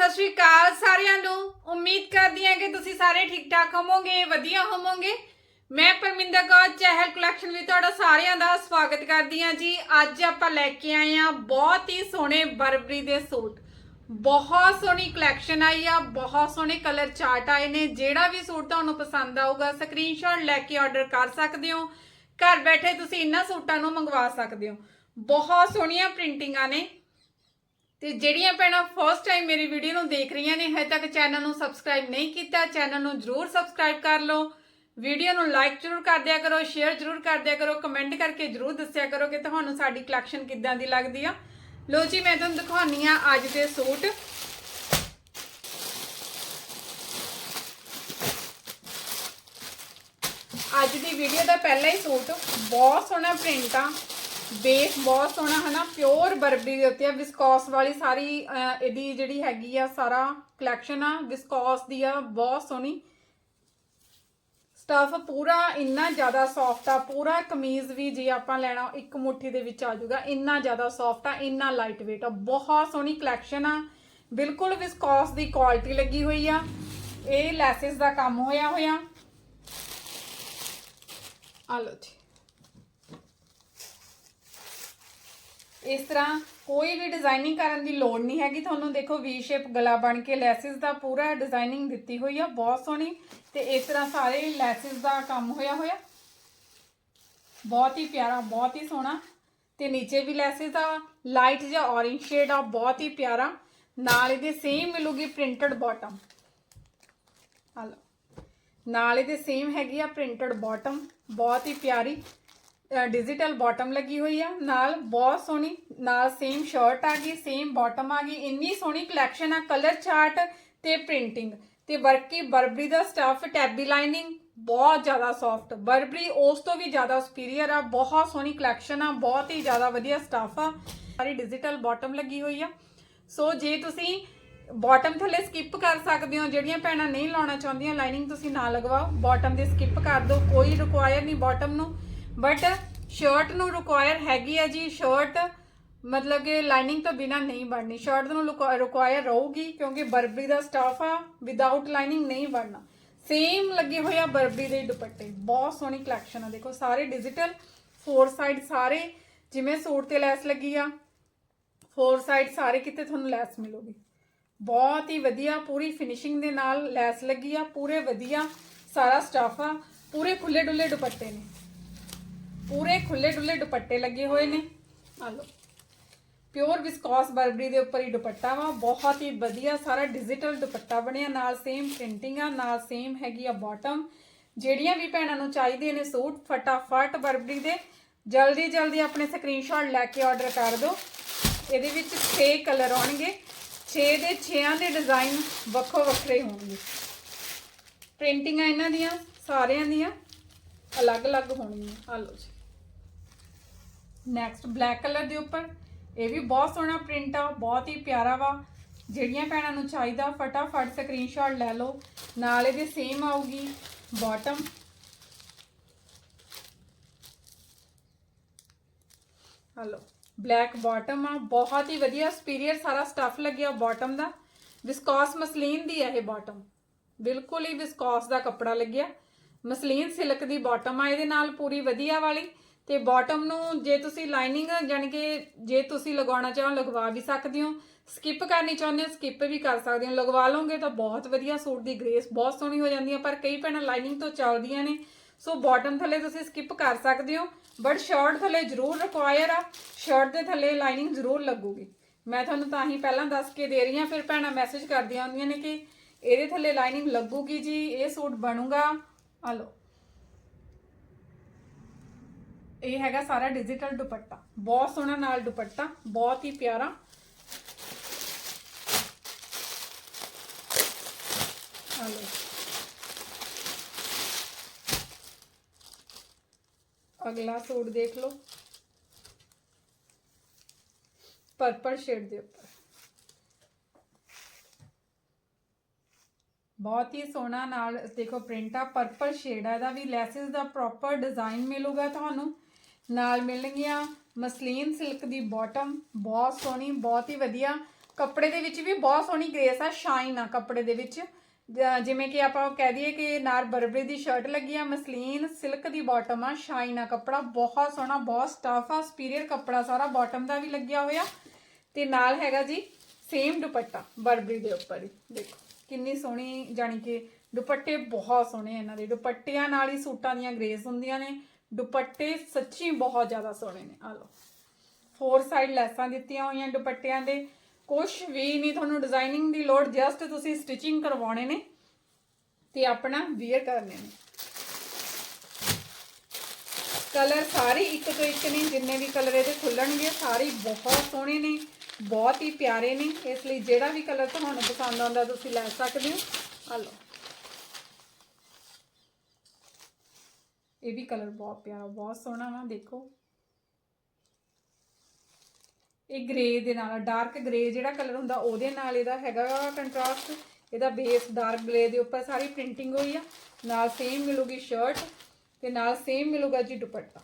ਸਤਿ ਸ਼੍ਰੀ ਅਕਾਲ ਸਾਰਿਆਂ ਨੂੰ। ਉਮੀਦ ਕਰਦੀ ਹਾਂ ਕਿ ਤੁਸੀਂ ਸਾਰੇ ਠੀਕ ਠਾਕ ਹੋਵੋਗੇ, ਵਧੀਆ ਹੋਵੋਗੇ। ਮੈਂ ਪਰਮਿੰਦਰ ਕੌਰ, ਚਹਿਲ ਕਲੈਕਸ਼ਨ ਵਿੱਚ ਤੁਹਾਡਾ ਸਾਰਿਆਂ ਦਾ ਸਵਾਗਤ ਕਰਦੀ ਹਾਂ ਜੀ। ਅੱਜ ਆਪਾਂ ਲੈ ਕੇ ਆਏ ਹਾਂ ਬਹੁਤ ਹੀ ਸੋਹਣੇ ਬਰਬਰੀ ਦੇ ਸੂਟ। ਬਹੁਤ ਸੋਹਣੀ ਕਲੈਕਸ਼ਨ ਆਈ ਆ, ਬਹੁਤ ਸੋਹਣੇ ਕਲਰ ਚਾਰਟ ਆਏ ਨੇ। ਜਿਹੜਾ ਵੀ ਸੂਟ ਤੁਹਾਨੂੰ ਪਸੰਦ ਆਊਗਾ ਸਕਰੀਨਸ਼ਾਟ ਲੈ ਕੇ ਆਰਡਰ ਕਰ ਸਕਦੇ ਹੋ। ਘਰ ਬੈਠੇ ਤੁਸੀਂ ਇਹਨਾਂ ਸੂਟਾਂ ਨੂੰ ਮੰਗਵਾ ਸਕਦੇ ਹੋ। ਬਹੁਤ ਸੋਹਣੀਆਂ ਪ੍ਰਿੰਟਿੰਗਾਂ ਨੇ। ਤੇ ਜਿਹੜੀਆਂ ਭੈਣਾਂ ਫਸਟ ਟਾਈਮ ਮੇਰੀ ਵੀਡੀਓ ਨੂੰ ਦੇਖ ਰਹੀਆਂ ਨੇ, ਹਜੇ ਤੱਕ ਚੈਨਲ ਨੂੰ ਸਬਸਕ੍ਰਾਈਬ ਨਹੀਂ ਕੀਤਾ ਚੈਨਲ ਨੂੰ ਜਰੂਰ ਸਬਸਕ੍ਰਾਈਬ ਕਰ ਲਓ। ਵੀਡੀਓ ਨੂੰ ਲਾਈਕ ਜਰੂਰ ਕਰ ਦਿਆ ਕਰੋ ਸ਼ੇਅਰ ਜਰੂਰ ਕਰ ਦਿਆ ਕਰੋ ਕਮੈਂਟ ਕਰਕੇ ਜਰੂਰ ਦੱਸਿਆ ਕਰੋ ਕਿ ਤੁਹਾਨੂੰ ਸਾਡੀ ਕਲੈਕਸ਼ਨ ਕਿੱਦਾਂ ਦੀ ਲੱਗਦੀ ਆ। ਲੋ ਜੀ, ਮੈਂ ਤੁਹਾਨੂੰ ਦਿਖਾਉਣੀ ਆ ਅੱਜ ਦੇ ਸੂਟ। ਅੱਜ ਦੀ ਵੀਡੀਓ ਦਾ ਪਹਿਲਾ ਹੀ ਸੂਟ, ਬਹੁਤ ਸੋਹਣਾ ਪ੍ਰਿੰਟ ਆ। ਬੇਸ ਬਹੁਤ ਸੋਹਣਾ ਹੈ ਨਾ ਪਿਓਰ ਬਰਬਰੀ ਦੇ ਉੱਤੇ ਆ ਵਿਸਕੋਸ ਵਾਲੀ ਸਾਰੀ ਇਹਦੀ ਜਿਹੜੀ ਹੈਗੀ ਆ, ਸਾਰਾ ਕਲੈਕਸ਼ਨ ਆ ਵਿਸਕੋਸ ਦੀ ਆ, ਬਹੁਤ ਸੋਹਣੀ। ਸਟਫ ਪੂਰਾ ਇੰਨਾ ਜ਼ਿਆਦਾ ਸੌਫਟ ਆ, ਪੂਰਾ ਕਮੀਜ਼ ਵੀ ਜੇ ਆਪਾਂ ਲੈਣਾ, ਇੱਕ ਮੁੱਠੀ ਦੇ ਵਿੱਚ ਆ ਜਾਊਗਾ, ਇੰਨਾ ਜ਼ਿਆਦਾ ਸੌਫਟ ਆ, ਇੰਨਾ ਲਾਈਟ weight ਆ, ਬਹੁਤ ਸੋਹਣੀ ਕਲੈਕਸ਼ਨ ਆ। ਬਿਲਕੁਲ ਵਿਸਕੋਸ ਦੀ ਕੁਆਲਿਟੀ ਲੱਗੀ ਹੋਈ ਆ। ਇਹ ਲੈਸਸ ਦਾ ਕੰਮ ਹੋਇਆ ਹੋਇਆ। ਆ ਲਓ ਜੀ। ਇਸ ਤਰ੍ਹਾਂ ਕੋਈ ਵੀ ਡਿਜ਼ਾਈਨਿੰਗ ਕਰਨ ਦੀ ਲੋੜ ਨਹੀਂ ਹੈਗੀ। ਤੁਹਾਨੂੰ ਦੇਖੋ ਵੀ ਸ਼ੇਪ ਗਲਾ ਬਣ ਕੇ ਲੈਸਿਸ ਦਾ ਪੂਰਾ ਡਿਜ਼ਾਈਨਿੰਗ ਦਿੱਤੀ ਹੋਈ ਆ, ਬਹੁਤ ਸੋਹਣੀ। ਤੇ ਇਸ ਤਰ੍ਹਾਂ ਸਾਰੇ ਲੈਸਿਸ ਦਾ ਕੰਮ ਹੋਇਆ ਹੋਇਆ। ਬਹੁਤ ਹੀ ਪਿਆਰਾ, ਬਹੁਤ ਹੀ ਸੋਹਣਾ। ਤੇ ਨੀਚੇ ਵੀ ਲੈਸਿਸ ਆ ਲਾਈਟ ਜਾਂ orange ਸ਼ੇਡ ਆ, ਬਹੁਤ ਹੀ ਪਿਆਰਾ। ਨਾਲ ਇਹਦੇ ਸੇਮ ਮਿਲੂਗੀ ਪ੍ਰਿੰਟਡ ਬਾਟਮ ਆ ਲਓ। ਨਾਲ ਇਹਦੇ ਸੇਮ ਹੈਗੀ ਆ ਪ੍ਰਿੰਟਡ ਬਾਟਮ ਬਹੁਤ ਹੀ ਪਿਆਰੀ। ਡਿਜੀਟਲ ਬਾਟਮ ਲੱਗੀ ਹੋਈ ਆ। ਨਾਲ ਬਹੁਤ ਸੋਹਣੀ, ਨਾਲ ਸੇਮ ਸ਼ਰਟ ਆ ਗਈ ਸੇਮ ਬਾਟਮ ਆ ਗਈ। ਇੰਨੀ ਸੋਹਣੀ ਕਲੈਕਸ਼ਨ ਆ ਕਲਰ ਚਾਰਟ ਤੇ ਪ੍ਰਿੰਟਿੰਗ ਤੇ ਵਰਕੀ ਬਰਬਰੀ ਦਾ ਸਟਫ ਟੈਬੀ ਲਾਈਨਿੰਗ ਬਹੁਤ ਜ਼ਿਆਦਾ ਸੌਫਟ ਬਰਬਰੀ ਉਸ ਤੋਂ ਵੀ ਜ਼ਿਆਦਾ ਸੁਪੀਰੀਅਰ ਆ। ਬਹੁਤ ਸੋਹਣੀ ਕਲੈਕਸ਼ਨ ਆ, ਬਹੁਤ ਹੀ ਜ਼ਿਆਦਾ ਵਧੀਆ ਸਟਫ ਆ। ਸਾਰੀ ਡਿਜੀਟਲ ਬਾਟਮ ਲੱਗੀ ਹੋਈ ਆ। ਸੋ ਜੇ ਤੁਸੀਂ ਬਾਟਮ ਥੱਲੇ ਸਕਿਪ ਕਰ ਸਕਦੇ ਹੋ, ਜਿਹੜੀਆਂ ਭੈਣਾਂ ਨਹੀਂ ਲਾਉਣਾ ਚਾਹੁੰਦੀਆਂ ਲਾਈਨਿੰਗ ਤੁਸੀਂ ਨਾ ਲਗਵਾਓ। ਬਾਟਮ ਦੇ ਸਕਿਪ ਕਰ ਦਿਓ, ਕੋਈ ਰਿਕੁਆਇਰ ਨਹੀਂ ਬਾਟਮ ਨੂੰ। ਬਟ ਸ਼ਰਟ ਨੂੰ ਰਿਕੁਆਇਰ ਹੈਗੀ ਆ ਜੀ ਸ਼ਰਟ ਮਤਲਬ ਕਿ ਲਾਈਨਿੰਗ ਤੋਂ ਬਿਨਾ ਨਹੀਂ ਬਣਨੀ। ਸ਼ਰਟ ਨੂੰ ਰਿਕੁਆਇਰ ਰਹੂਗੀ ਕਿਉਂਕਿ ਬਰਬਰੀ ਦਾ ਸਟਾਫ ਆ ਵਿਦਆਊਟ ਲਾਈਨਿੰਗ ਨਹੀਂ ਬਣਨਾ। ਸੇਮ ਲੱਗੇ ਹੋਏ ਆ ਬਰਬਰੀ ਦੇ ਦੁਪੱਟੇ। ਬਹੁਤ ਸੋਹਣੀ ਕਲੈਕਸ਼ਨ ਆ, ਦੇਖੋ ਸਾਰੇ ਡਿਜੀਟਲ ਫੋਰ ਸਾਈਡ ਸਾਰੇ, ਜਿਵੇਂ ਸੂਟ ਤੇ ਲੈਸ ਲੱਗੀ ਆ ਫੋਰ ਸਾਈਡ ਸਾਰੇ ਕਿਤੇ ਤੁਹਾਨੂੰ ਲੈਸ ਮਿਲੂਗੀ। ਬਹੁਤ ਹੀ ਵਧੀਆ, ਪੂਰੀ ਫਿਨਿਸ਼ਿੰਗ ਦੇ ਨਾਲ ਲੈਸ ਲੱਗੀ ਆ, ਪੂਰੇ ਵਧੀਆ ਸਾਰਾ ਸਟਾਫ ਆ, ਪੂਰੇ ਖੁੱਲੇ ਡੁੱਲੇ ਦੁਪੱਟੇ ਨੇ। ਪੂਰੇ ਖੁੱਲੇ ਡੁੱਲੇ ਦੁਪੱਟੇ ਲੱਗੇ ਹੋਏ ਨੇ। ਆ ਲਓ ਪਿਓਰ ਵਿਸਕੋਸ ਬਰਬਰੀ ਦੇ ਉੱਪਰ ਹੀ ਦੁਪੱਟਾ ਵਾ। ਬਹੁਤ ਹੀ ਵਧੀਆ ਸਾਰਾ ਡਿਜੀਟਲ ਦੁਪੱਟਾ ਬਣਿਆ। ਨਾਲ ਸੇਮ ਪ੍ਰਿੰਟਿੰਗ ਆ ਨਾਲ ਸੇਮ ਹੈਗੀ ਆ ਬਾਟਮ ਜਿਹੜੀਆਂ ਵੀ ਭੈਣਾਂ ਨੂੰ ਚਾਹੀਦੇ ਨੇ ਸੂਟ ਫਟਾਫਟ ਬਰਬਰੀ ਦੇ। ਜਲਦੀ ਜਲਦੀ ਆਪਣੇ ਸਕਰੀਨਸ਼ਾਟ ਲੈ ਕੇ ਆਰਡਰ ਕਰ ਦਿਓ। ਇਹਦੇ ਵਿੱਚ 6 ਕਲਰ ਆਉਣਗੇ। 6 ਦੇ 6ਾਂ ਦੇ ਡਿਜ਼ਾਈਨ ਵੱਖੋ ਵੱਖਰੇ ਹੋਣਗੇ। ਪ੍ਰਿੰਟਿੰਗਾਂ ਇਹਨਾਂ ਦੀਆਂ ਸਾਰਿਆਂ ਦੀਆਂ। ਅਲੱਗ-ਅਲੱਗ ਹੋਣਗੀਆਂ। ਆ ਲਓ ਜੀ। ਨੈਕਸਟ ਬਲੈਕ ਕਲਰ ਦੇ ਉੱਪਰ। ਇਹ ਵੀ ਬਹੁਤ ਸੋਹਣਾ ਪ੍ਰਿੰਟ ਆ, ਬਹੁਤ ਹੀ ਪਿਆਰਾ ਵਾ। ਜਿਹੜੀਆਂ ਭੈਣਾਂ ਨੂੰ ਚਾਹੀਦਾ, ਫਟਾਫਟ ਸਕਰੀਨਸ਼ਾਟ ਲੈ ਲਓ। ਨਾਲ ਇਹਦੇ ਸੇਮ ਆਊਗੀ ਬਾਟਮ ਹਲੋ ਬਲੈਕ ਬਾਟਮ ਆ। ਬਹੁਤ ਹੀ ਵਧੀਆ ਸੁਪੀਰੀਅਰ ਸਾਰਾ ਸਟਫ ਲੱਗਿਆ ਬਾਟਮ ਦਾ। ਵਿਸਕੋਸ ਮਸਲੀਨ ਦੀ ਹੈ ਇਹ ਬਾਟਮ ਬਿਲਕੁਲ ਹੀ ਵਿਸਕੋਸ ਦਾ ਕੱਪੜਾ ਲੱਗਿਆ। ਮਸਲੀਨ ਸਿਲਕ ਦੀ ਬਾਟਮ ਆ, ਇਹਦੇ ਨਾਲ ਪੂਰੀ ਵਧੀਆ ਵਾਲੀ। ਤੇ ਬਾਟਮ ਨੂੰ ਜੇ ਤੁਸੀਂ ਲਾਈਨਿੰਗ ਜਾਨੀ ਕਿ ਜੇ ਤੁਸੀਂ ਲਗਾਉਣਾ ਚਾਹੋ, ਲਗਵਾ ਵੀ ਸਕਦੇ ਹੋ। ਸਕਿਪ ਕਰਨੀ ਚਾਹੁੰਦੇ ਹੋ ਸਕਿਪ ਵੀ ਕਰ ਸਕਦੇ ਹੋ। ਲਗਵਾ ਲਓਗੇ ਤਾਂ ਬਹੁਤ ਵਧੀਆ ਸੂਟ ਦੀ ਗ੍ਰੇਸ ਬਹੁਤ ਸੋਹਣੀ ਹੋ ਜਾਂਦੀ ਹੈ, ਪਰ ਕਈ ਭੈਣਾਂ ਲਾਈਨਿੰਗ ਤੋਂ ਚੱਲਦੀਆਂ ਨੇ। ਸੋ ਬਾਟਮ ਥੱਲੇ ਤੁਸੀਂ ਸਕਿਪ ਕਰ ਸਕਦੇ ਹੋ ਬਟ ਸ਼ਰਟ ਥੱਲੇ ਜ਼ਰੂਰ ਰਿਕੁਆਇਰ ਆ। ਸ਼ਰਟ ਦੇ ਥੱਲੇ ਲਾਈਨਿੰਗ ਜ਼ਰੂਰ ਲੱਗੂਗੀ। ਮੈਂ ਤੁਹਾਨੂੰ ਤਾਂ ਹੀ ਪਹਿਲਾਂ ਦੱਸ ਕੇ ਦੇ ਰਹੀ ਹਾਂ, ਫਿਰ ਭੈਣਾਂ ਮੈਸੇਜ ਕਰਦੀਆਂ ਹੁੰਦੀਆਂ ਨੇ ਕਿ ਇਹਦੇ ਥੱਲੇ ਲਾਈਨਿੰਗ ਲੱਗੂਗੀ ਜੀ, ਇਹ ਸੂਟ ਬਣੂਗਾ। ਆ ਲਓ। ਇਹ ਹੈਗਾ ਸਾਰਾ ਡਿਜੀਟਲ ਦੁਪੱਟਾ। ਬਹੁਤ ਸੋਹਣਾ ਨਾਲ ਦੁਪੱਟਾ, ਬਹੁਤ ਹੀ ਪਿਆਰਾ। ਆ ਅਗਲਾ ਸੂਟ ਦੇਖ ਲਓ। ਪਰਪਲ ਸ਼ੇਡ ਦੇ ਉੱਪਰ। ਬਹੁਤ ਹੀ ਸੋਹਣਾ ਨਾਲ ਦੇਖੋ ਪ੍ਰਿੰਟ ਆ। ਪਰਪਲ ਸ਼ੇਡ ਆ, ਇਹਦਾ ਵੀ ਲੈਸਿਸ ਦਾ ਪ੍ਰੋਪਰ ਡਿਜ਼ਾਈਨ ਮਿਲੂਗਾ ਤੁਹਾਨੂੰ। ਨਾਲ ਮਿਲਣਗੀਆਂ ਮਸਲੀਨ ਸਿਲਕ ਦੀ ਬਾਟਮ ਬਹੁਤ ਸੋਹਣੀ, ਬਹੁਤ ਹੀ ਵਧੀਆ। ਕੱਪੜੇ ਦੇ ਵਿੱਚ ਵੀ ਬਹੁਤ ਸੋਹਣੀ ਗ੍ਰੇਸ ਆ ਸ਼ਾਈਨ ਆ ਕੱਪੜੇ ਦੇ ਵਿੱਚ। ਜਿਵੇਂ ਕਿ ਆਪਾਂ ਕਹਿ ਦਈਏ ਕਿ ਨਾਰ ਬਰਬਰੀ ਦੀ ਸ਼ਰਟ ਲੱਗੀ ਆ, ਮਸਲੀਨ ਸਿਲਕ ਦੀ ਬਾਟਮ ਆ ਸ਼ਾਈਨ ਆ ਕੱਪੜਾ, ਬਹੁਤ ਸੋਹਣਾ, ਬਹੁਤ ਸਟਫ ਆ ਸਪੀਰੀਅਰ ਕੱਪੜਾ ਸਾਰਾ ਬਾਟਮ ਦਾ ਵੀ ਲੱਗਿਆ ਹੋਇਆ। ਤੇ ਨਾਲ ਹੈਗਾ ਜੀ ਸੇਮ ਦੁਪੱਟਾ ਬਰਬਰੀ ਦੇ ਉੱਪਰ ਹੀ। ਦੇਖੋ, ਕਿੰਨੀ ਸੋਹਣੀ ਜਾਣੀ ਕਿ ਦੁਪੱਟੇ ਬਹੁਤ ਸੋਹਣੇ ਇਹਨਾਂ ਦੇ। ਦੁਪੱਟਿਆਂ ਨਾਲ ਹੀ ਸੂਟਾਂ ਦੀਆਂ ਗ੍ਰੇਸ ਹੁੰਦੀਆਂ ਨੇ। ਦੁਪੱਟੇ ਸੱਚੀ ਬਹੁਤ ਜ਼ਿਆਦਾ ਸੋਹਣੇ ਨੇ। ਆ ਲਓ। ਫੋਰ ਸਾਈਡ ਲੈਸਾਂ ਦਿੱਤੀਆਂ ਹੋਈਆਂ ਦੁਪੱਟਿਆਂ ਦੇ। ਕੁਝ ਵੀ ਨਹੀਂ ਤੁਹਾਨੂੰ ਡਿਜ਼ਾਈਨਿੰਗ ਦੀ ਲੋੜ ਜਸਟ ਤੁਸੀਂ ਸਟਿਚਿੰਗ ਕਰਵਾਉਣੇ ਨੇ ਤੇ ਆਪਣਾ ਵੇਅਰ ਕਰਨੇ ਨੇ। ਕਲਰ ਸਾਰੇ ਇੱਕ ਤੋਂ ਇੱਕ ਨੇ, ਜਿੰਨੇ ਵੀ ਕਲਰ ਇਹਦੇ ਖੁੱਲਣਗੇ, ਸਾਰੇ ਬਹੁਤ ਸੋਹਣੇ ਨੇ, ਬਹੁਤ ਹੀ ਪਿਆਰੇ ਨੇ। ਇਸ ਲਈ ਜਿਹੜਾ ਵੀ ਕਲਰ ਤੁਹਾਨੂੰ ਪਸੰਦ ਆਉਂਦਾ, ਤੁਸੀਂ ਲੈ ਸਕਦੇ ਹੋ। ਆ ਲਓ। ਇਹ ਵੀ ਕਲਰ ਬਹੁਤ ਪਿਆਰਾ, ਬਹੁਤ ਸੋਹਣਾ ਵਾ, ਦੇਖੋ। ਇਹ ਗ੍ਰੇ ਦੇ ਨਾਲ ਡਾਰਕ ਗ੍ਰੇ ਜਿਹੜਾ ਕਲਰ ਹੁੰਦਾ, ਉਹਦੇ ਨਾਲ ਇਹਦਾ ਹੈਗਾ ਕੰਟਰਾਸਟ ਇਹਦਾ ਬੇਸ ਡਾਰਕ ਗ੍ਰੇ ਦੇ ਉੱਪਰ ਸਾਰੀ ਪ੍ਰਿੰਟਿੰਗ ਹੋਈ ਆ। ਨਾਲ ਸੇਮ ਮਿਲੂਗੀ ਸ਼ਰਟ ਤੇ ਨਾਲ ਸੇਮ ਮਿਲੂਗਾ ਜੀ ਦੁਪੱਟਾ।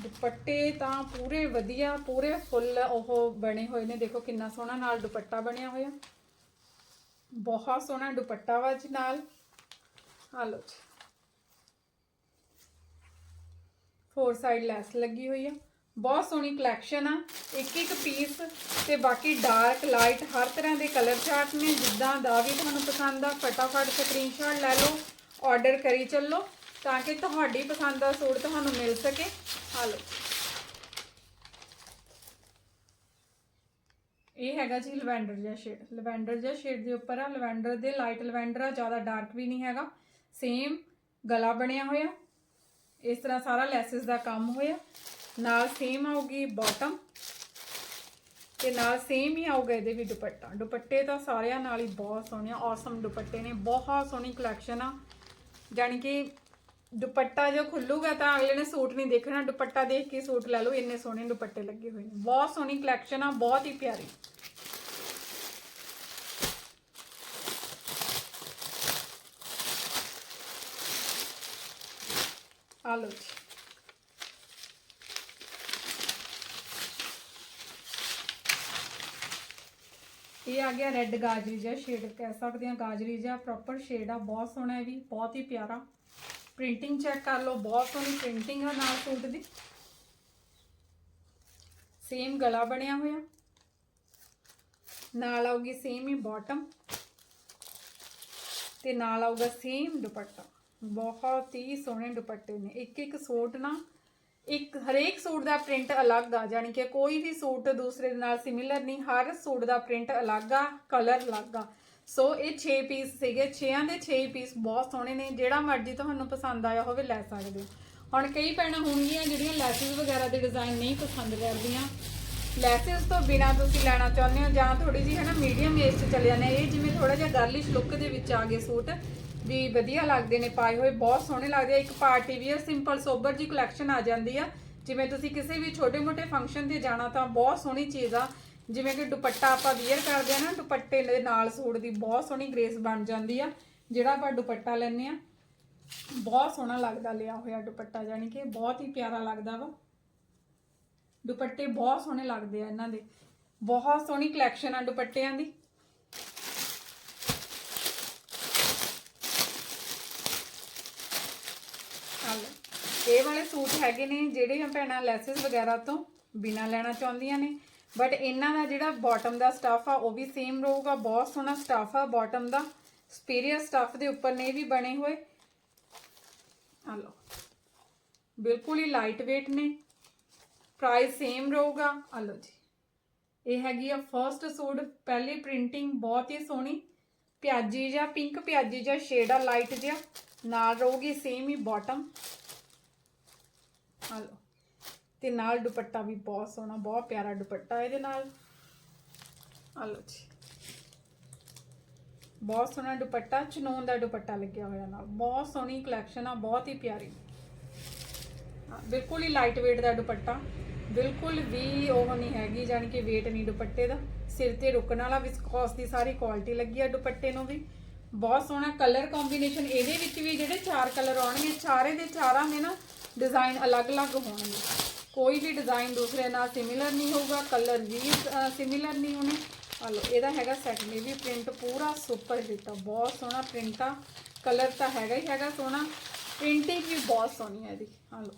ਦੁਪੱਟੇ ਤਾਂ ਪੂਰੇ ਵਧੀਆ, ਪੂਰੇ ਫੁੱਲ ਉਹ ਬਣੇ ਹੋਏ ਨੇ। ਦੇਖੋ ਕਿੰਨਾ ਸੋਹਣਾ ਨਾਲ ਦੁਪੱਟਾ ਬਣਿਆ ਹੋਇਆ। ਬਹੁਤ ਸੋਹਣਾ ਦੁਪੱਟਾ ਵਾ ਜੀ ਨਾਲ। ਆ ਲਓ ਜੀ। ਹੋਰ ਸਾਈਡ ਲੈਸ ਲੱਗੀ ਹੋਈ ਆ। ਬਹੁਤ ਸੋਹਣੀ ਕਲੈਕਸ਼ਨ ਆ। ਇੱਕ ਇੱਕ ਪੀਸ ਤੇ ਬਾਕੀ ਡਾਰਕ ਲਾਈਟ ਹਰ ਤਰ੍ਹਾਂ ਦੇ ਕਲਰ ਚਾਰਟ ਨੇ। ਜਿੱਦਾਂ ਦਾ ਵੀ ਤੁਹਾਨੂੰ ਪਸੰਦ ਆ, ਫਟਾਫਟ ਸਕਰੀਨਸ਼ਾਟ ਲੈ ਲਓ ਆਰਡਰ ਕਰੀ ਚੱਲੋ, ਤਾਂ ਕਿ ਤੁਹਾਡੀ ਪਸੰਦ ਦਾ ਸੂਟ ਤੁਹਾਨੂੰ ਮਿਲ ਸਕੇ। ਆ ਲਓ। ਇਹ ਹੈਗਾ ਜੀ ਲਵੈਂਡਰ ਜਿਹਾ ਸ਼ੇਡ ਲਵੈਂਡਰ ਜਿਹਾ ਸ਼ੇਡ ਦੇ ਉੱਪਰ ਆ। ਲਵੈਂਡਰ ਦੇ ਲਾਈਟ ਲਵੈਂਡਰ ਆ, ਜ਼ਿਆਦਾ ਡਾਰਕ ਵੀ ਨਹੀਂ ਹੈਗਾ। ਸੇਮ ਗਲਾ ਬਣਿਆ ਹੋਇਆ। ਇਸ ਤਰ੍ਹਾਂ ਸਾਰਾ ਲੈਸਸ ਦਾ ਕੰਮ ਹੋਇਆ। ਨਾਲ ਸੇਮ ਆਊਗੀ ਬਾਟਮ ਤੇ ਨਾਲ ਸੇਮ ਹੀ ਆਊਗਾ ਇਹਦੇ ਵੀ ਦੁਪੱਟਾ। ਦੁਪੱਟੇ ਤਾਂ ਸਾਰਿਆਂ ਨਾਲ ਹੀ ਬਹੁਤ ਸੋਹਣੇ ਔਸਮ ਦੁਪੱਟੇ ਨੇ, ਬਹੁਤ ਸੋਹਣੀ ਕਲੈਕਸ਼ਨ ਆ। ਜਾਣੀ ਕਿ ਦੁਪੱਟਾ ਜੋ ਖੁੱਲੂਗਾ ਤਾਂ ਅਗਲੇ ਨੇ ਸੂਟ ਨਹੀਂ ਦੇਖਣਾ, ਦੁਪੱਟਾ ਦੇਖ ਕੇ ਸੂਟ ਲੈ ਲਓ, ਇੰਨੇ ਸੋਹਣੇ ਦੁਪੱਟੇ ਲੱਗੇ ਹੋਏ ਨੇ। ਬਹੁਤ ਸੋਹਣੀ ਕਲੈਕਸ਼ਨ ਆ, ਬਹੁਤ ਹੀ ਪਿਆਰੀ। ਆ ਲਓ ਜੀ ਇਹ ਆ ਗਿਆ ਰੈੱਡ ਗਾਜਰੀ ਜਿਹਾ ਸ਼ੇਡ ਕਹਿ ਸਕਦੇ ਆ ਗਾਜਰੀ ਜਿਹਾ ਪ੍ਰੋਪਰ ਸ਼ੇਡ ਆ, ਬਹੁਤ ਸੋਹਣਾ ਹੈ ਵੀ, ਬਹੁਤ ਹੀ ਪਿਆਰਾ। ਪ੍ਰਿੰਟਿੰਗ ਚੈੱਕ ਕਰ ਲਓ, ਬਹੁਤ ਸੋਹਣੀ ਪ੍ਰਿੰਟਿੰਗ ਆ ਨਾਲ ਸੂਟ ਦੀ। ਸੇਮ ਗਲਾ ਬਣਿਆ ਹੋਇਆ। ਨਾਲ ਆਊਗੀ ਸੇਮ ਹੀ ਬਾਟਮ ਤੇ ਨਾਲ ਆਊਗਾ ਸੇਮ ਦੁਪੱਟਾ। ਬਹੁਤ ਹੀ ਸੋਹਣੇ ਦੁਪੱਟੇ ਨੇ। ਇੱਕ ਇੱਕ ਸੂਟ ਨਾ, ਇੱਕ ਹਰੇਕ ਸੂਟ ਦਾ ਪ੍ਰਿੰਟ ਅਲੱਗ ਆ, ਜਾਣੀ ਕਿ ਕੋਈ ਵੀ ਸੂਟ ਦੂਸਰੇ ਦੇ ਨਾਲ ਸਿਮਿਲਰ ਨਹੀਂ, ਹਰ ਸੂਟ ਦਾ ਪ੍ਰਿੰਟ ਅਲੱਗ ਆ ਕਲਰ ਅਲੱਗ ਆ। ਸੋ ਇਹ 6 ਪੀਸ ਸੀਗੇ 6ਾਂ ਦੇ 6 ਪੀਸ ਬਹੁਤ ਸੋਹਣੇ ਨੇ, ਜਿਹੜਾ ਮਰਜ਼ੀ ਤੁਹਾਨੂੰ ਪਸੰਦ ਆਇਆ ਹੋਵੇ ਲੈ ਸਕਦੇ ਹੋ। ਹੁਣ ਕਈ ਭੈਣਾਂ ਹੋਣਗੀਆਂ ਜਿਹੜੀਆਂ ਲੈਸਿਸ ਵਗੈਰਾ ਦੇ ਡਿਜ਼ਾਈਨ ਨਹੀਂ ਪਸੰਦ ਕਰਦੀਆਂ। ਲੈਸਿਸ ਤੋਂ ਬਿਨਾ ਤੁਸੀਂ ਲੈਣਾ ਚਾਹੁੰਦੇ ਹੋ ਜਾਂ ਥੋੜੀ ਜਿਹੀ ਹੈ ਨਾ ਮੀਡੀਅਮ ਏਜ 'ਚ ਚਲੇ ਜਾਂਦੇ ਇਹ ਜਿਵੇਂ ਥੋੜਾ ਜਿਹਾ ਗਰਲਿਸ਼ ਲੁੱਕ ਦੇ ਵਿੱਚ ਆ ਗਏ ਸੂਟ। ਵੀ ਵਧੀਆ ਲੱਗਦੇ ਨੇ, ਪਾਏ ਹੋਏ ਬਹੁਤ ਸੋਹਣੇ ਲੱਗਦੇ ਆ। ਇੱਕ ਪਾਰਟੀ ਵੀਅਰ ਸਿੰਪਲ ਸੋਬਰ ਜੀ ਕਲੈਕਸ਼ਨ ਆ ਜਾਂਦੀ ਆ। ਜਿਵੇਂ ਤੁਸੀਂ ਕਿਸੇ ਵੀ ਛੋਟੇ-ਮੋਟੇ ਫੰਕਸ਼ਨ ਤੇ ਜਾਣਾ ਤਾਂ ਬਹੁਤ ਸੋਹਣੀ ਚੀਜ਼ ਆ। ਜਿਵੇਂ ਕਿ ਦੁਪੱਟਾ ਆਪਾਂ ਵੀਅਰ ਕਰਦੇ ਆ ਨਾ, ਦੁਪੱਟੇ ਦੇ ਨਾਲ ਸੂਟ ਦੀ ਬਹੁਤ ਸੋਹਣੀ ਗ੍ਰੇਸ ਬਣ ਜਾਂਦੀ ਆ, ਜਿਹੜਾ ਆਪਾਂ ਦੁਪੱਟਾ ਲੈਨੇ ਆ। ਬਹੁਤ ਸੋਹਣਾ ਲੱਗਦਾ ਲਿਆ ਹੋਇਆ ਦੁਪੱਟਾ ਜਾਨੀ ਕਿ ਬਹੁਤ ਹੀ ਪਿਆਰਾ ਲੱਗਦਾ ਵਾ। ਦੁਪੱਟੇ ਬਹੁਤ ਸੋਹਣੇ ਲੱਗਦੇ ਆ ਇਹਨਾਂ ਦੇ। ਬਹੁਤ ਸੋਹਣੀ ਕਲੈਕਸ਼ਨ ਆ ਦੁਪੱਟਿਆਂ ਦੀ ਚੱਲ ਇਹ ਵਾਲੇ ਸੂਟ ਹੈਗੇ ਨੇ ਜਿਹੜੀਆਂ ਭੈਣਾਂ ਲੈਸਸ ਵਗੈਰਾ ਤੋਂ ਬਿਨਾ ਲੈਣਾ ਚਾਹੁੰਦੀਆਂ ਨੇ। ਬਟ ਇਹਨਾਂ ਦਾ ਜਿਹੜਾ ਬਾਟਮ ਦਾ ਸਟਫ ਆ, ਉਹ ਵੀ ਸੇਮ ਰਹੂਗਾ। ਬਹੁਤ ਸੋਹਣਾ ਸਟਫ ਆ ਬਾਟਮ ਦਾ। ਸਪੀਰੀਅਰ ਸਟਫ ਦੇ ਉੱਪਰ ਨੇ ਵੀ ਬਣੇ ਹੋਏ। ਆ ਲਓ। ਬਿਲਕੁਲ ਹੀ ਲਾਈਟ weight ਨੇ। ਪ੍ਰਾਈਸ ਸੇਮ ਰਹੂਗਾ। ਆ ਲਓ ਜੀ। ਇਹ ਹੈਗੀ ਆ ਫਰਸਟ ਸੂਟ। ਪਹਿਲੀ ਪ੍ਰਿੰਟਿੰਗ ਬਹੁਤ ਹੀ ਸੋਹਣੀ। ਪਿਆਜੀ ਜਾਂ ਪਿੰਕ ਪਿਆਜੀ ਜਾਂ ਸ਼ੇਡ ਆ ਲਾਈਟ ਜਿਹਾ। ਨਾਲ ਰਹੂਗੀ ਸੇਮ ਹੀ ਬਾਟਮ ਆ ਲਓ। ਤੇ ਨਾਲ ਦੁਪੱਟਾ ਵੀ ਬਹੁਤ ਸੋਹਣਾ ਬਹੁਤ ਪਿਆਰਾ ਦੁਪੱਟਾ ਇਹਦੇ ਨਾਲ। ਆ ਲਓ ਜੀ। ਬਹੁਤ ਸੋਹਣਾ ਦੁਪੱਟਾ ਚਨੋਨ ਦਾ ਦੁਪੱਟਾ ਲੱਗਿਆ ਹੋਇਆ ਨਾਲ। ਬਹੁਤ ਸੋਹਣੀ ਕਲੈਕਸ਼ਨ ਆ ਬਹੁਤ ਹੀ ਪਿਆਰੀ। ਹਾਂ, ਬਿਲਕੁਲ ਹੀ ਲਾਈਟ weight ਦਾ ਦੁਪੱਟਾ। ਬਿਲਕੁਲ ਵੀ ਉਹ ਨਹੀਂ ਹੈਗੀ ਜਾਣੀ ਕਿ weight ਨਹੀਂ ਦੁਪੱਟੇ ਦਾ। ਸਿਰ ਤੇ ਰੁਕਣ ਵਾਲਾ ਵਿਸਕੋਸ ਦੀ ਸਾਰੀ ਕੁਆਲਿਟੀ ਲੱਗੀ ਆ ਦੁਪੱਟੇ ਨੂੰ ਵੀ। ਬਹੁਤ ਸੋਹਣਾ ਕਲਰ ਕੰਬੀਨੇਸ਼ਨ ਇਹਦੇ ਵਿੱਚ ਵੀ ਜਿਹੜੇ ਚਾਰ ਕਲਰ ਆਉਣਗੇ ਚਾਰੇ ਦੇ ਚਾਰਾਂ ਨੇ ਨਾ ਡਿਜ਼ਾਈਨ ਅਲੱਗ-ਅਲੱਗ ਹੋਣਗੇ। ਕੋਈ ਵੀ ਡਿਜ਼ਾਈਨ ਦੂਸਰੇ ਨਾਲ ਸਿਮਿਲਰ ਨਹੀਂ ਹੋਊਗਾ ਕਲਰ ਵੀ ਸਿਮਿਲਰ ਨਹੀਂ ਹੋਣੇ। ਆ ਲਓ, ਇਹਦਾ ਹੈਗਾ ਸੈਟ ਵੀ ਪ੍ਰਿੰਟ ਪੂਰਾ ਸੁਪਰ ਹਿੱਟ ਬਹੁਤ ਸੋਹਣਾ ਪ੍ਰਿੰਟ ਆ। ਕਲਰ ਤਾਂ ਹੈਗਾ ਹੀ ਹੈਗਾ ਸੋਹਣਾ। ਪ੍ਰਿੰਟਿੰਗ ਵੀ ਬਹੁਤ ਸੋਹਣੀ ਹੈ ਇਹਦੀ ਆ ਲਓ।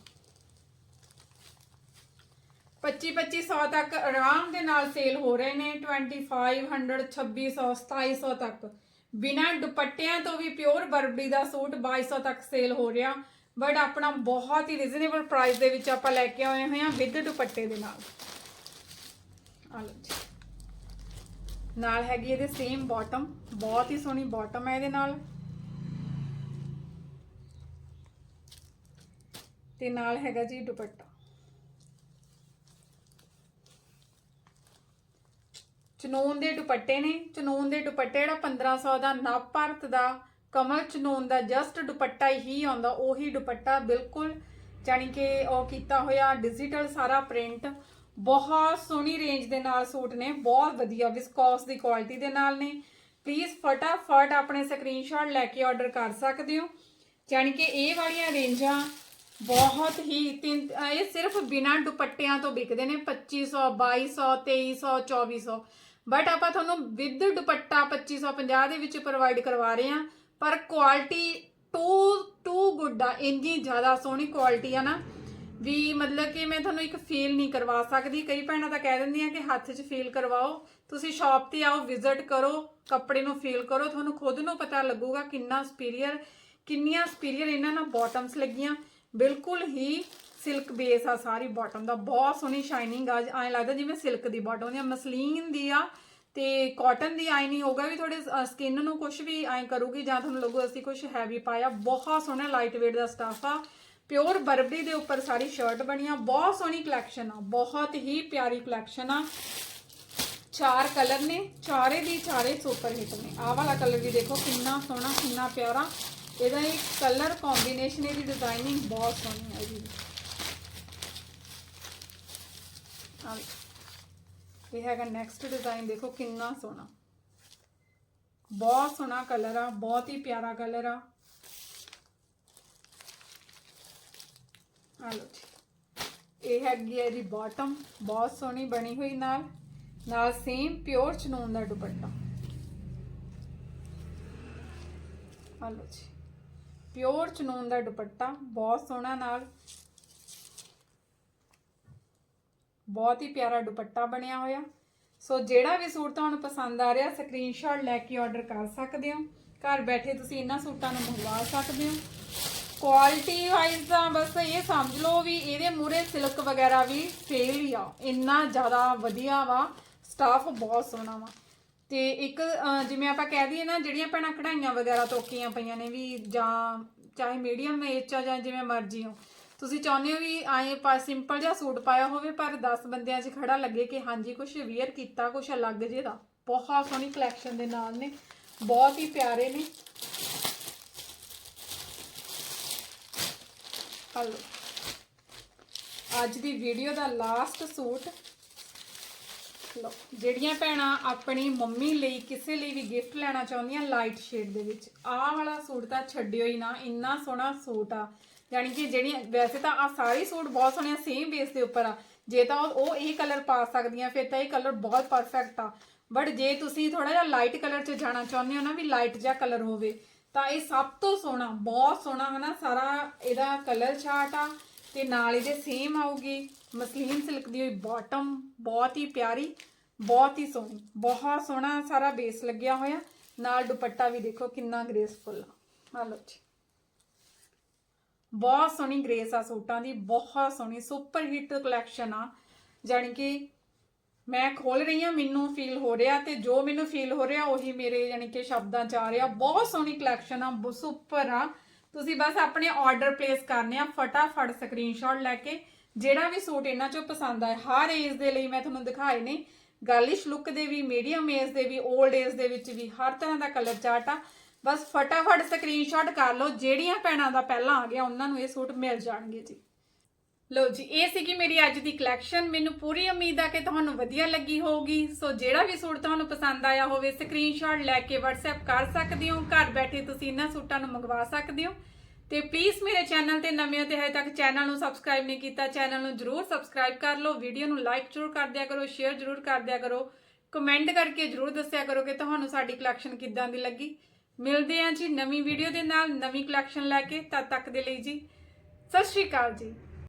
25 2500 ਤੱਕ ਆਰਾਮ ਦੇ ਨਾਲ ਸੇਲ ਹੋ ਰਹੇ ਨੇ 2500 2600 2700 ਤੱਕ। ਬਿਨਾਂ ਦੁਪੱਟਿਆਂ ਤੋਂ ਵੀ ਪਿਓਰ ਬਰਬਰੀ ਦਾ ਸੂਟ 2200 ਤੱਕ ਸੇਲ ਹੋ ਰਿਹਾ। ਬਟ ਆਪਣਾ ਬਹੁਤ ਹੀ ਰੀਜ਼ਨੇਬਲ ਪ੍ਰਾਈਸ ਦੇ ਵਿੱਚ ਆਪਾਂ ਲੈ ਕੇ ਆਏ ਹੋਏ ਹਾਂ ਵਿਦ ਦੁਪੱਟੇ ਦੇ ਨਾਲ। ਆ ਲਓ ਜੀ। ਨਾਲ ਹੈਗੀ ਇਹਦੇ ਸੇਮ ਬਾਟਮ ਬਹੁਤ ਹੀ ਸੋਹਣੀ ਬਾਟਮ ਹੈ ਇਹਦੇ ਨਾਲ। ਤੇ ਨਾਲ ਹੈਗਾ ਜੀ ਦੁਪੱਟਾ। ਚਨੂਨ ਦੇ ਦੁਪੱਟੇ ਨੇ ਚਨੂਨ ਦੇ ਦੁਪੱਟੇ ਜਿਹੜਾ 1500 ਦਾ, ਨਵ ਭਾਰਤ ਦਾ ਕਮਲ ਚਨੂਨ ਦਾ ਜਸਟ ਦੁਪੱਟਾ ਹੀ ਆਉਂਦਾ, ਉਹੀ ਦੁਪੱਟਾ ਬਿਲਕੁਲ ਜਾਨੀ ਕਿ ਉਹ ਕੀਤਾ ਹੋਇਆ ਡਿਜੀਟਲ ਸਾਰਾ ਪ੍ਰਿੰਟ ਬਹੁਤ ਸੋਹਣੀ ਰੇਂਜ ਦੇ ਨਾਲ ਸੂਟ ਨੇ, ਬਹੁਤ ਵਧੀਆ ਵਿਸਕੋਸ ਦੀ ਕੁਆਲਿਟੀ ਦੇ ਨਾਲ ਨੇ। ਪਲੀਜ਼ ਫਟਾਫਟ ਆਪਣੇ ਸਕਰੀਨਸ਼ਾਟ ਲੈ ਕੇ ਆਰਡਰ ਕਰ ਸਕਦੇ ਹੋ। ਜਾਨੀ ਕਿ ਇਹ ਵਾਲੀਆਂ ਰੇਂਜਾਂ ਬਹੁਤ ਹੀ ਤਿੰਨ, ਇਹ ਸਿਰਫ ਬਿਨਾਂ ਦੁਪੱਟਿਆਂ ਤੋਂ ਵਿਕਦੇ ਨੇ 2500 2200 2300 2400 ਬਟ ਆਪਾਂ ਤੁਹਾਨੂੰ ਵਿਦ ਦੁਪੱਟਾ 2550 ਦੇ ਵਿੱਚ ਪ੍ਰੋਵਾਈਡ ਕਰਵਾ ਰਹੇ ਹਾਂ। ਪਰ ਕੁਆਲਿਟੀ ਟੂ ਟੂ ਗੁੱਡ ਆ, ਇੰਨੀ ਜ਼ਿਆਦਾ ਸੋਹਣੀ ਕੁਆਲਿਟੀ ਆ ਨਾ, ਵੀ ਮਤਲਬ ਕਿ ਮੈਂ ਤੁਹਾਨੂੰ ਇੱਕ ਫੀਲ ਨਹੀਂ ਕਰਵਾ ਸਕਦੀ। ਕਈ ਭੈਣਾਂ ਤਾਂ ਕਹਿ ਦਿੰਦੀਆਂ ਕਿ ਹੱਥ 'ਚ ਫੀਲ ਕਰਵਾਓ, ਤੁਸੀਂ ਸ਼ਾਪ ਤੇ ਆਓ ਵਿਜ਼ਿਟ ਕਰੋ, ਕੱਪੜੇ ਨੂੰ ਫੀਲ ਕਰੋ, ਤੁਹਾਨੂੰ ਖੁਦ ਨੂੰ ਪਤਾ ਲੱਗੂਗਾ ਕਿੰਨਾ ਸੁਪੀਰੀਅਰ ਕਿੰਨੀਆਂ ਸੁਪੀਰੀਅਰ ਇਹਨਾਂ ਨਾਲ ਬਾਟਮਸ ਲੱਗੀਆਂ। ਬਿਲਕੁਲ ਹੀ ਸਿਲਕ ਬੇਸ ਆ ਸਾਰੀ ਬਾਟਮ ਦਾ, ਬਹੁਤ ਸੋਹਣੀ ਸ਼ਾਈਨਿੰਗ ਆ। ਐਂ ਲੱਗਦਾ ਜਿਵੇਂ ਸਿਲਕ ਦੀ ਬਾਟਮ ਦੀ ਆ ਮਸਲੀਨ ਦੀ ਆ ਤੇ ਕਾਟਨ ਦੀ ਆਈ ਨਹੀਂ ਹੋਗਾ ਵੀ ਤੁਹਾਡੇ ਸਕਿਨ ਨੂੰ ਕੁਝ ਵੀ ਐਂ ਕਰੂਗੀ ਜਾਂ ਤੁਹਾਨੂੰ ਲੱਗੂ ਅਸੀਂ ਕੁਝ ਹੈਵੀ ਪਾਇਆ। ਬਹੁਤ ਸੋਹਣਾ ਲਾਈਟ weight ਦਾ ਸਟਾਫ ਆ। ਪਿਓਰ ਬਰਬਰੀ ਦੇ ਉੱਪਰ ਸਾਰੀ ਸ਼ਰਟ ਬਣੀਆਂ ਬਹੁਤ ਸੋਹਣੀ ਕਲੈਕਸ਼ਨ ਆ। ਬਹੁਤ ਹੀ ਪਿਆਰੀ ਕਲੈਕਸ਼ਨ ਆ। ਚਾਰ ਕਲਰ ਨੇ। ਚਾਰੇ ਦੀ ਚਾਰੇ ਸੁਪਰ ਹਿੱਟ ਨੇ। ਆਹ ਵਾਲਾ ਕਲਰ ਵੀ ਦੇਖੋ, ਕਿੰਨਾ ਸੋਹਣਾ, ਕਿੰਨਾ ਪਿਆਰਾ। ਇਹਦਾ ਇਹ ਕਲਰ ਕੰਬੀਨੇਸ਼ਨ ਇਹਦੀ ਡਿਜ਼ਾਈਨਿੰਗ ਬਹੁਤ ਸੋਹਣੀ ਹੈ ਜੀ ਆਹ ਇਹ ਹੈਗਾ ਨੈਕਸਟ ਡਿਜ਼ਾਈਨ ਦੇਖੋ ਕਿੰਨਾ ਸੋਹਣਾ। ਬਹੁਤ ਸੋਹਣਾ ਕਲਰ ਆ, ਬਹੁਤ ਹੀ ਪਿਆਰਾ ਕਲਰ ਆ। ਆ ਲਓ ਜੀ। ਇਹ ਹੈਗੀ ਹੈ ਇਹਦੀ ਬਾਟਮ ਬਹੁਤ ਸੋਹਣੀ ਬਣੀ ਹੋਈ ਨਾਲ। ਨਾਲ ਸੇਮ ਪਿਓਰ ਚਨੂਨ ਦਾ ਦੁਪੱਟਾ। ਆ ਲਓ ਜੀ। ਪਿਓਰ ਚਨੂਨ ਦਾ ਦੁਪੱਟਾ, ਬਹੁਤ ਸੋਹਣਾ ਨਾਲ। ਬਹੁਤ ਹੀ ਪਿਆਰਾ ਦੁਪੱਟਾ ਬਣਿਆ ਹੋਇਆ। ਸੋ ਜਿਹੜਾ ਵੀ ਸੂਟ ਤੁਹਾਨੂੰ ਪਸੰਦ ਆ ਰਿਹਾ ਸਕਰੀਨਸ਼ਾਟ ਲੈ ਕੇ ਆਰਡਰ ਕਰ ਸਕਦੇ ਹੋ। ਘਰ ਬੈਠੇ ਤੁਸੀਂ ਇਹਨਾਂ ਸੂਟਾਂ ਨੂੰ ਮੰਗਵਾ ਸਕਦੇ ਹੋ। ਕੁਆਲਿਟੀ ਵਾਈਜ਼ ਤਾਂ ਬਸ ਇਹ ਸਮਝ ਲਓ ਵੀ ਇਹਦੇ ਮੂਰੇ ਸਿਲਕ ਵਗੈਰਾ ਵੀ ਫੇਲ ਹੀ ਆ। ਇੰਨਾ ਜ਼ਿਆਦਾ ਵਧੀਆ ਵਾ। ਸਟਾਫ ਬਹੁਤ ਸੋਹਣਾ ਵਾ। ਤੇ ਇੱਕ ਜਿਵੇਂ ਆਪਾਂ ਕਹਿ ਦਈਏ ਨਾ, ਜਿਹੜੀਆਂ ਭੈਣਾਂ ਕਢਾਈਆਂ ਵਗੈਰਾ ਤੋਕੀਆਂ ਪਈਆਂ ਨੇ ਵੀ ਜਾਂ ਚਾਹੇ ਮੀਡੀਅਮ ਏਜ ਆ ਜਾਂ ਜਿਵੇਂ ਮਰਜ਼ੀ ਹੋ ਤੁਸੀਂ ਚਾਹੁੰਦੇ ਹੋ ਵੀ ਆਏ ਪਾ ਸਿੰਪਲ ਜਿਹਾ ਸੂਟ ਪਾਇਆ ਹੋਵੇ, ਪਰ 10 ਬੰਦਿਆਂ 'ਚ ਖੜਾ ਲੱਗੇ ਕਿ ਹਾਂਜੀ ਕੁਝ ਵੇਅਰ ਕੀਤਾ ਕੁਝ ਅਲੱਗ ਜਿਹਾ ਦਾ। ਬਹੁਤ ਸੋਹਣੀ ਕਲੈਕਸ਼ਨ ਦੇ ਨਾਲ ਨੇ, ਬਹੁਤ ਹੀ ਪਿਆਰੇ ਨੇ। ਹਲੋ, ਅੱਜ ਦੀ ਵੀਡੀਓ ਦਾ ਲਾਸਟ ਸੂਟ। ਲਓ, ਜਿਹੜੀਆਂ ਭੈਣਾਂ ਆਪਣੀ ਮੰਮੀ ਲਈ ਕਿਸੇ ਲਈ ਵੀ ਗਿਫਟ ਲੈਣਾ ਚਾਹੁੰਦੀਆਂ ਲਾਈਟ ਸ਼ੇਡ ਦੇ ਵਿੱਚ, ਆਹ ਵਾਲਾ ਸੂਟ ਤਾਂ ਛੱਡਿਓ ਹੀ ਨਾ, ਇੰਨਾ ਸੋਹਣਾ ਸੂਟ ਆ। ਯਾਨੀ ਕਿ ਜਿਹੜੀਆਂ, ਵੈਸੇ ਤਾਂ ਆ ਸਾਰੇ ਸੂਟ ਬਹੁਤ ਸੋਹਣੇ ਸੇਮ ਬੇਸ ਦੇ ਉੱਪਰ ਆ। ਜੇ ਤਾਂ ਉਹ ਉਹ ਇਹ ਕਲਰ ਪਾ ਸਕਦੀਆਂ, ਫਿਰ ਤਾਂ ਇਹ ਕਲਰ ਬਹੁਤ ਪਰਫੈਕਟ ਆ। ਬਟ ਜੇ ਤੁਸੀਂ ਥੋੜਾ ਜਿਹਾ ਲਾਈਟ ਕਲਰ 'ਚ ਜਾਣਾ ਚਾਹੁੰਦੇ ਹੋ ਨਾ, ਵੀ ਲਾਈਟ ਜਿਹਾ ਕਲਰ ਹੋਵੇ, ਤਾਂ ਇਹ ਸਭ ਤੋਂ ਸੋਹਣਾ, ਬਹੁਤ ਸੋਹਣਾ ਹਨਾ, ਸਾਰਾ ਇਹਦਾ ਕਲਰ ਚਾਰਟ ਆ, ਤੇ ਨਾਲ ਇਹਦੇ ਸੇਮ ਆਊਗੀ, ਮਸਲੀਨ ਸਿਲਕ ਦੀ ਹੋਈ ਬਾਟਮ ਬਹੁਤ ਹੀ ਪਿਆਰੀ, ਬਹੁਤ ਹੀ ਸੋਹਣੀ, ਬਹੁਤ ਸੋਹਣਾ ਸਾਰਾ ਬੇਸ ਲੱਗਿਆ ਹੋਇਆ। ਨਾਲ ਦੁਪੱਟਾ ਵੀ ਦੇਖੋ ਕਿੰਨਾ ਗ੍ਰੇਸਫੁਲ ਆ। ਆ ਲਓ ਜੀ। ਬਹੁਤ ਸੋਹਣੀ ਗ੍ਰੇਸ ਆ ਸੂਟਾਂ ਦੀ, ਬਹੁਤ ਸੋਹਣੀ, ਸੁਪਰ ਹਿੱਟ ਕਲੈਕਸ਼ਨ ਆ। ਜਾਣੀ ਕਿ ਮੈਂ ਖੋਲ ਰਹੀ ਹਾਂ, ਮੈਨੂੰ ਫੀਲ ਹੋ ਰਿਹਾ ਤੇ ਜੋ ਮੈਨੂੰ ਫੀਲ ਹੋ ਰਿਹਾ, ਉਹੀ ਮੇਰੇ ਯਾਨੀ ਕਿ ਸ਼ਬਦਾਂ ਚ ਆ ਰਿਹਾ। ਬਹੁਤ ਸੋਹਣੀ ਕਲੈਕਸ਼ਨ ਆ ਸੁਪਰ ਆ। ਤੁਸੀਂ ਬਸ ਆਪਣੇ ਆਰਡਰ ਪਲੇਸ ਕਰਨੇ ਆ, ਫਟਾਫਟ ਸਕਰੀਨਸ਼ਾਟ ਲੈ ਕੇ, ਜਿਹੜਾ ਵੀ ਸੂਟ ਇਹਨਾਂ ਚੋਂ ਪਸੰਦ ਆਏ, ਹਰ ਏਜ ਦੇ ਲਈ ਮੈਂ ਤੁਹਾਨੂੰ ਦਿਖਾਏ ਨੇ। ਗਰਲਿਸ਼ ਲੁੱਕ ਦੇ ਵੀ ਮੀਡੀਅਮ ਏਜ ਦੇ ਵੀ 올ਡ ਏਜ ਦੇ ਵਿੱਚ ਵੀ, ਹਰ ਤਰ੍ਹਾਂ ਦਾ ਕਲਰ ਚਾਰਟ ਆ। ਬਸ ਫਟਾਫਟ ਸਕਰੀਨਸ਼ਾਟ ਕਰ ਲਓ, ਜਿਹੜੀਆਂ ਭੈਣਾਂ ਦਾ ਪਹਿਲਾਂ ਆ ਗਿਆ, ਉਹਨਾਂ ਨੂੰ ਇਹ ਸੂਟ ਮਿਲ ਜਾਣਗੇ ਜੀ। ਲੋ ਜੀ, ਇਹ ਸੀਗੀ ਮੇਰੀ ਅੱਜ ਦੀ ਕਲੈਕਸ਼ਨ ਮੈਨੂੰ ਪੂਰੀ ਉਮੀਦ ਆ ਕਿ ਤੁਹਾਨੂੰ ਵਧੀਆ ਲੱਗੀ ਹੋਊਗੀ। ਸੋ ਜਿਹੜਾ ਵੀ ਸੂਟ ਤੁਹਾਨੂੰ ਪਸੰਦ ਆਇਆ ਹੋਵੇ ਸਕਰੀਨਸ਼ਾਟ ਲੈ ਕੇ WhatsApp ਕਰ ਸਕਦੇ ਹੋ। ਘਰ ਬੈਠੇ ਤੁਸੀਂ ਇਹਨਾਂ ਸੂਟਾਂ ਨੂੰ ਮੰਗਵਾ ਸਕਦੇ ਹੋ। ਤੇ ਪਲੀਜ਼ ਮੇਰੇ ਚੈਨਲ ਤੇ ਨਵੇਂ ਹੋ ਤੇ ਹਜੇ ਤੱਕ ਚੈਨਲ ਨੂੰ ਸਬਸਕ੍ਰਾਈਬ ਨਹੀਂ ਕੀਤਾ ਚੈਨਲ ਨੂੰ ਜਰੂਰ ਸਬਸਕ੍ਰਾਈਬ ਕਰ ਲਓ। ਵੀਡੀਓ ਨੂੰ ਲਾਈਕ ਜਰੂਰ ਕਰ ਦਿਆ ਕਰੋ ਸ਼ੇਅਰ ਜਰੂਰ ਕਰ ਦਿਆ ਕਰੋ। ਕਮੈਂਟ ਕਰਕੇ ਜਰੂਰ ਦੱਸਿਆ ਕਰੋ ਕਿ ਤੁਹਾਨੂੰ ਸਾਡੀ ਕਲੈਕਸ਼ਨ ਕਿੱਦਾਂ ਦੀ ਲੱਗੀ। ਮਿਲਦੇ ਹਾਂ ਜੀ ਨਵੀਂ ਵੀਡੀਓ ਦੇ ਨਾਲ, ਨਵੀਂ ਕਲੈਕਸ਼ਨ ਲੈ ਕੇ, ਤਦ ਤੱਕ ਦੇ ਲਈ ਜੀ। ਸਤਿ ਸ਼੍ਰੀ ਅਕਾਲ ਜੀ।